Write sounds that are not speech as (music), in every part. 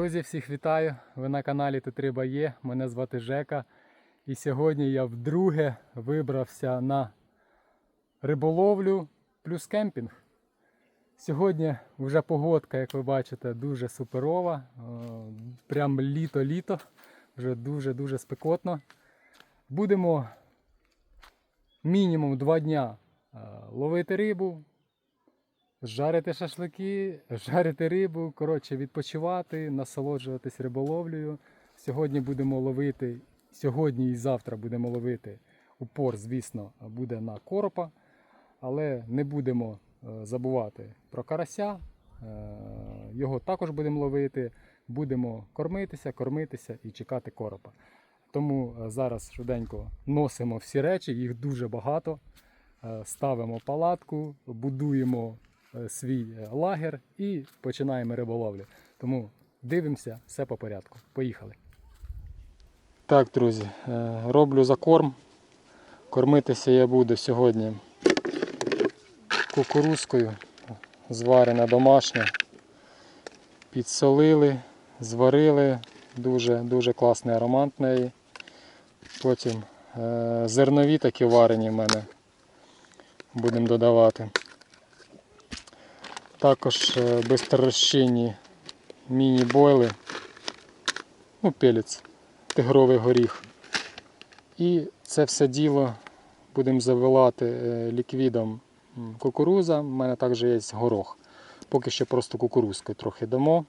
Друзі, всіх вітаю! Ви на каналі Тут Риба є. Мене звати Жека. І сьогодні я вдруге вибрався на риболовлю плюс кемпінг. Сьогодні вже погодка, як ви бачите, дуже суперова. Е, Прям літо-літо. Вже дуже-дуже спекотно. Будемо мінімум два дня е, ловити рибу, Жарити шашлики, (laughs) жарити рибу, коротше, відпочивати, насолоджуватись риболовлею. Сьогодні будемо ловити, сьогодні і завтра будемо ловити. Упор, звісно, буде на коропа, але не будемо е, забувати про карася. Е, Його також будемо ловити, будемо кормитися, кормитися і чекати коропа. Тому е, зараз швиденько носимо всі речі, їх дуже багато. Ставимо палатку, будуємо свій е, лагер і починаємо риболовлю. Тому дивимося все по порядку. Поїхали. Так, друзі, е, роблю закорм. Кормитися я буду сьогодні кукурузкою, зварена домашня. Підсолили, зварили, дуже, дуже класний аромат в неї. Потім е, зернові такі варені в мене будемо додавати. Також е, міні-бойли, ну, пелець, тигровий горіх. І це все діло будемо завилати е, ліквідом кукуруза. У мене також є горох. Поки що просто кукурузкою трохи дамо.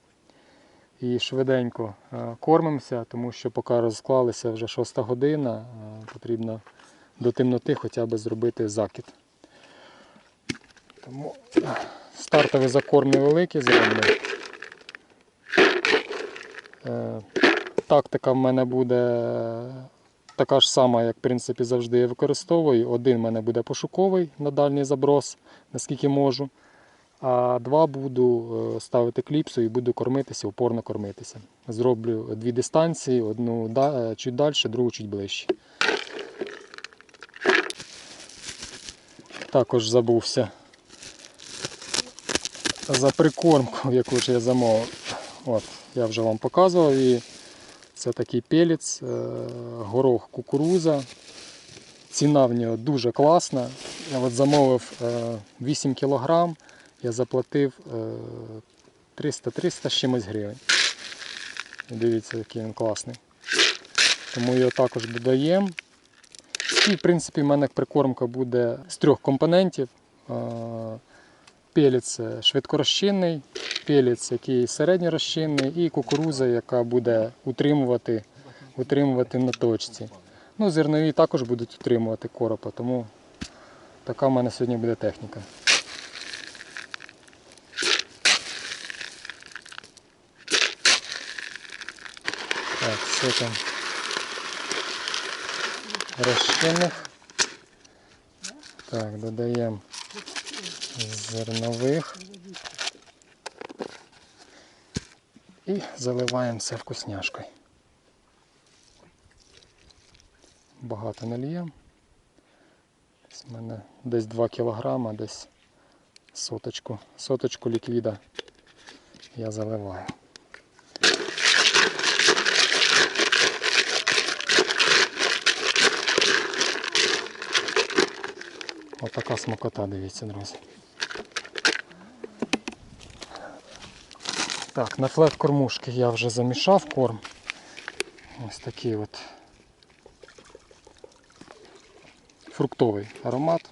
І швиденько е, кормимося, тому що поки розклалися вже 6 година, потрібно до темноти хоча б зробити закид. Тому стартовий закорм невеликий зроблю. Е, Тактика в мене буде така ж сама, як в принципі завжди я використовую. Один в мене буде пошуковий на дальній заброс, наскільки можу. А два буду е, ставити кліпсу і буду кормитися, упорно кормитися. Зроблю дві дистанції, одну е, чуть далі, другу чуть ближче. Також забувся за прикормку, яку ж я замовив. От, я вже вам показував її. Це такий пелець, е, горох кукуруза. Ціна в нього дуже класна. Я от замовив е, 8 кг, я заплатив е, 300-300 з чимось гривень. Дивіться, який він класний. Тому його також додаємо. І, в принципі, в мене прикормка буде з трьох компонентів. Пелець е, швидкорозчинний, пелець, який середньорозчинний, і кукуруза, яка буде утримувати, утримувати на точці. Ну, зернові також будуть утримувати коропа, тому така в мене сьогодні буде техніка. Так, все там розчинних. Так, додаємо зернових. І заливаємо все вкусняшкою. Багато наліємо. Десь в мене десь 2 кілограма, десь соточку, соточку ліквіда я заливаю. Отака смакота, дивіться, друзі. Так, на флет кормушки я вже замішав корм. Ось такий от фруктовий аромат.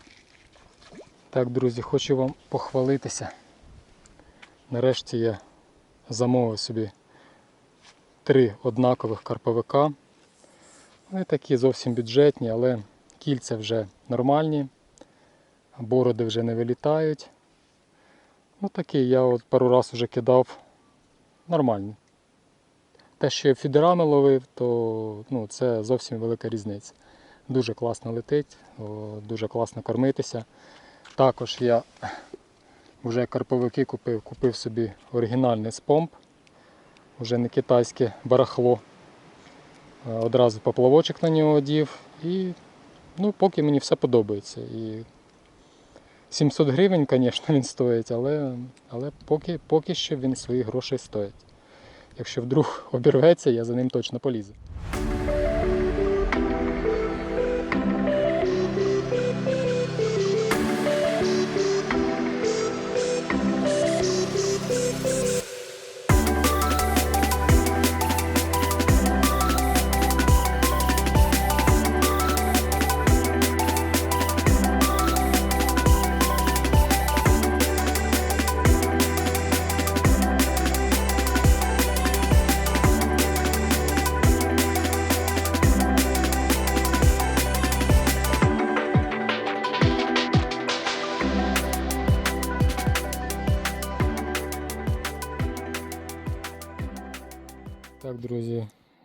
Так, друзі, хочу вам похвалитися. Нарешті я замовив собі три однакових карповика. Вони такі зовсім бюджетні, але кільця вже нормальні, бороди вже не вилітають. Ну такий я от пару раз вже кидав нормальні. Те, що я фідерами ловив, то ну, це зовсім велика різниця. Дуже класно летить, дуже класно кормитися. Також я вже карповики купив, купив собі оригінальний спомп, вже не китайське барахло. Одразу поплавочок на нього одів і ну, поки мені все подобається. І 700 гривень, звісно, він стоїть, але, але поки, поки що він своїх грошей стоїть. Якщо вдруг обірветься, я за ним точно полізу.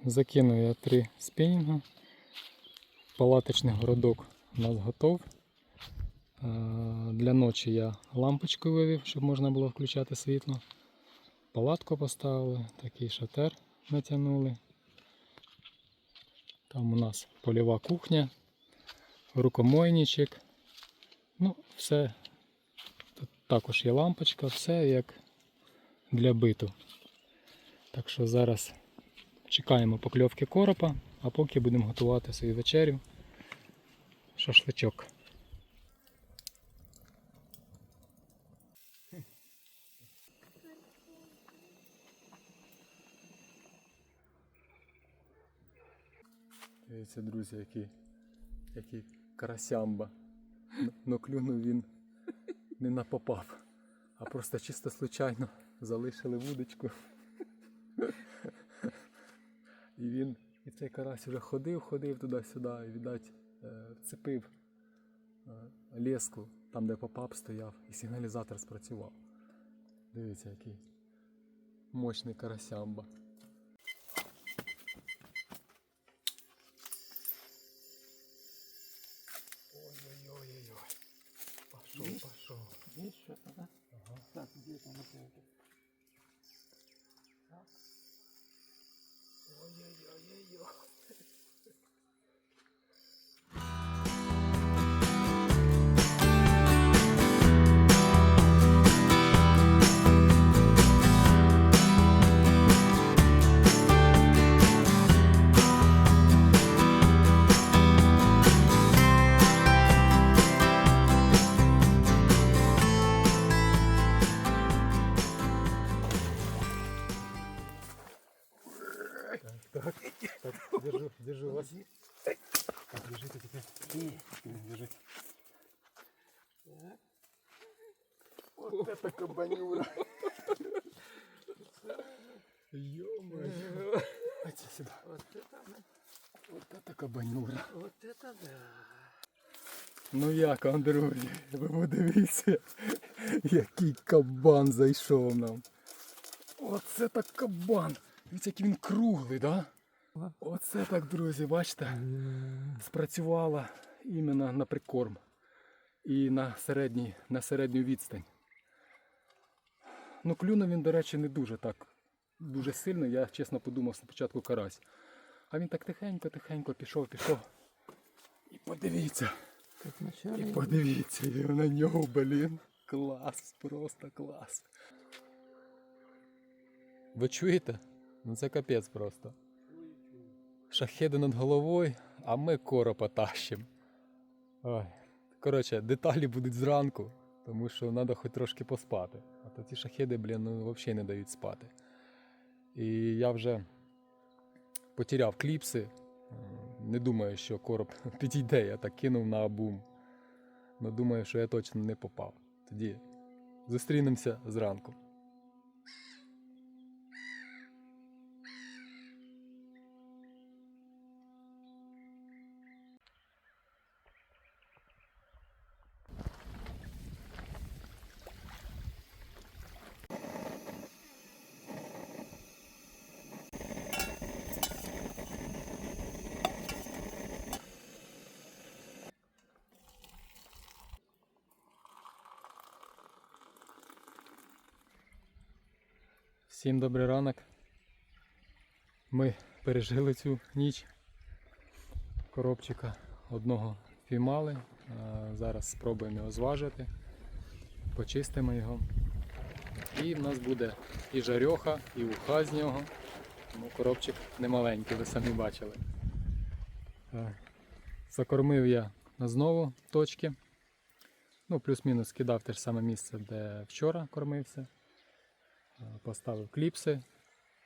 Закинув я три спінінга. Палаточний городок у нас готов. Е, Для ночі я лампочку вивів, щоб можна було включати світло. Палатку поставили, такий шатер натягнули. Там у нас польова кухня, рукомойничок. Ну, все. Тут також є лампочка, все як для биту. Так що зараз чекаємо покльовки коропа, а поки будемо готувати свою вечерю. Шашличок. Дивіться, друзі, який, який карасямба. Ну клюнув він не на попав, а просто чисто случайно залишили вудочку. І він, і цей карась вже ходив, ходив туди-сюди, і, видать, е, вцепив е, леску там, де попап стояв, і сигналізатор спрацював. Дивіться, який мощний карасямба. Ой-ой-ой-ой. Пошел, Видишь? пошел. Видишь что-то, да? Ага. Так, где там это? Вот это кабанюра. Ё-моё. Дайте сюда. Вот это, да. Вот это кабанюра. вот это да. Ну як вам, друзі, ви подивіться, який кабан зайшов нам. Оце так кабан. Дивіться, який він круглий, да? Оце так, друзі, бачите? Спрацювала іменно на прикорм і на, середній, на середню відстань. Ну, клюнув він, до речі, не дуже так. Дуже сильно, я чесно подумав спочатку карась. А він так тихенько-тихенько пішов, пішов. І подивіться. І подивіться і на нього, блін. Клас, просто клас. Ви чуєте? Ну це капець просто. Шахеди над головою, а ми коропа тащимо. Ой. Коротше, деталі будуть зранку, тому що треба хоч трошки поспати. А то ці шахеди, блін, ну взагалі не дають спати. І я вже потеряв кліпси. Не думаю, що короб (laughs) підійде, я так кинув на абум. Ну думаю, що я точно не попав. Тоді зустрінемося зранку. Всім добрий ранок. Ми пережили цю ніч. Коробчика одного піймали. Зараз спробуємо його зважити. Почистимо його. І в нас буде і жарьоха, і уха з нього. Тому коробчик немаленький, ви самі бачили. Закормив я знову точки. Ну, плюс-мінус кидав те ж саме місце, де вчора кормився. Е, Поставив кліпси,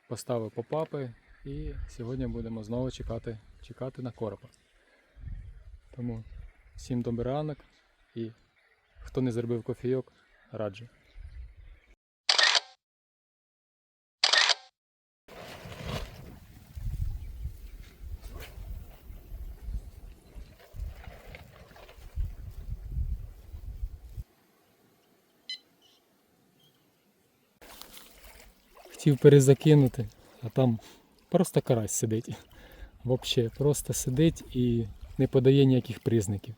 поставив попапи і сьогодні будемо знову чекати, чекати на коропа. Тому всім добрий ранок і хто не зробив кофійок, раджу. Хотів перезакинути, а там просто карась сидить. Взагалі, просто сидить і не подає ніяких признаків.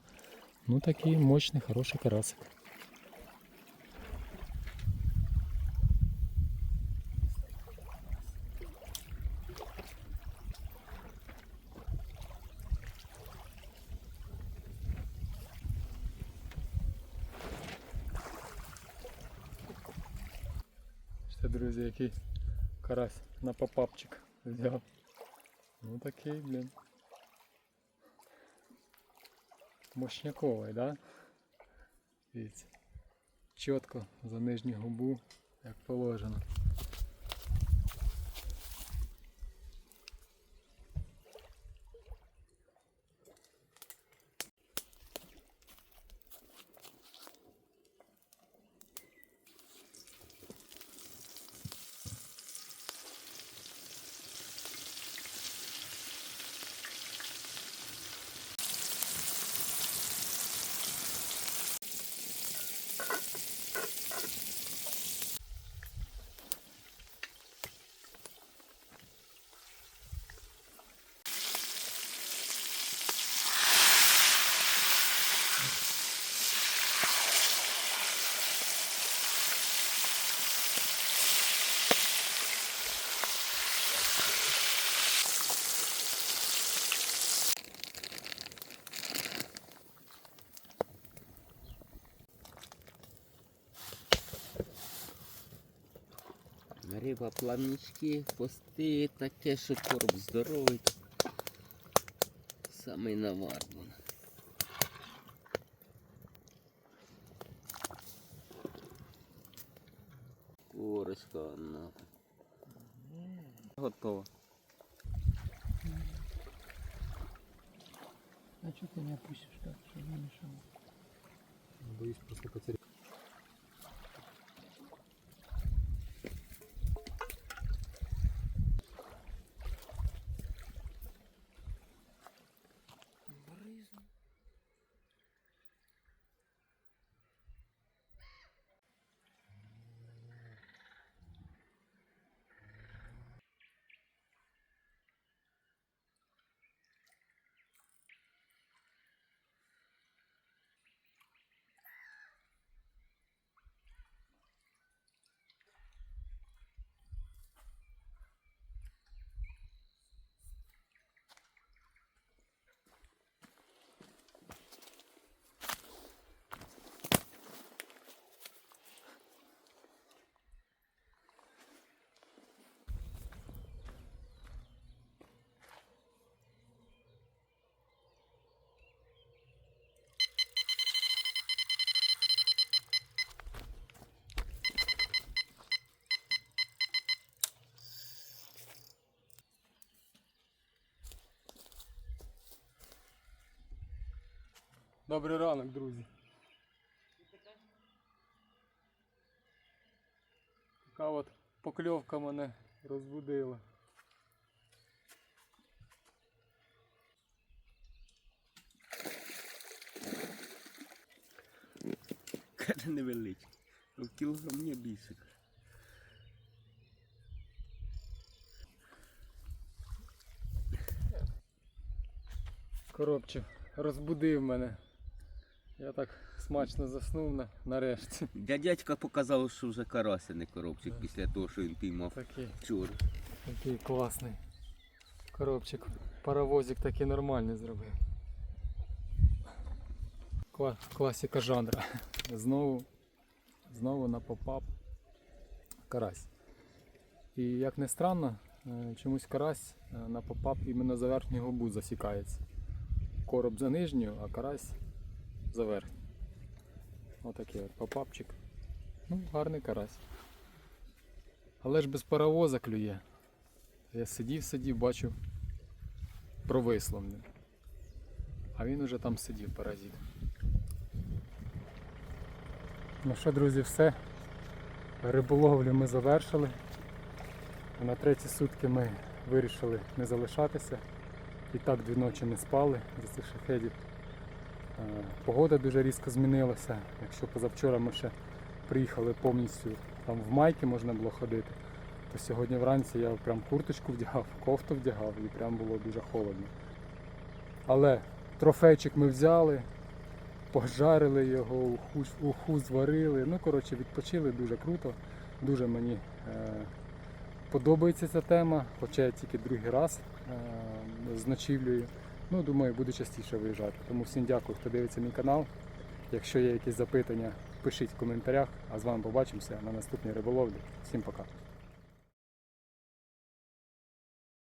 Ну такий мощний, хороший карасик. Друзі, який карась на попапчик взяв. Ну такий, блін. Мощняковий, да? Дивіться. Чітко за нижню губу, як положено. Риба, плавнички, хвости, таке, що короб здоровий. Самий навар. блін. Курочка одна. Готово. А что ты не опустишь так, чтобы не мешало? Боюсь просто потеряти. Добрий ранок, друзі. Така от покльовка мене розбудила. Каже невеличкий. Ну, кілограм не більше. Коробчик розбудив мене. Я так смачно заснув на, нарешті. Дядячка показав, що вже не коробчик після того, що він піймав Такий, вчора. такий класний. Коробчик. Паровозик такий нормальний зробив. Кла- класика жанра. Знову, знову на попап. карась. І як не странно, е, чомусь карась е, на попап іменно за верхню губу засікається. Короб за нижню, а карась за верхню. Отакий от попапчик. Ну, гарний карась. Але ж без паровоза клює. Я сидів, сидів, бачу, провисло мене. А він уже там сидів, паразит. Ну що, друзі, все. Риболовлю ми завершили. На треті сутки ми вирішили не залишатися. І так дві ночі не спали за цих шахедів. Е, Погода дуже різко змінилася. Якщо позавчора ми ще приїхали повністю там в майки можна було ходити, то сьогодні вранці я прям курточку вдягав, (laughs) кофту вдягав і прям було дуже холодно. Але трофейчик ми взяли, пожарили його, уху, уху зварили. Ну, коротше, відпочили дуже круто. Дуже мені е, подобається ця тема, хоча я тільки другий раз е, з. Ну, думаю, буду частіше виїжджати. Тому всім дякую, хто дивиться мій канал. Якщо є якісь запитання, пишіть в коментарях. А з вами побачимося на наступній риболовлі. Всім пока.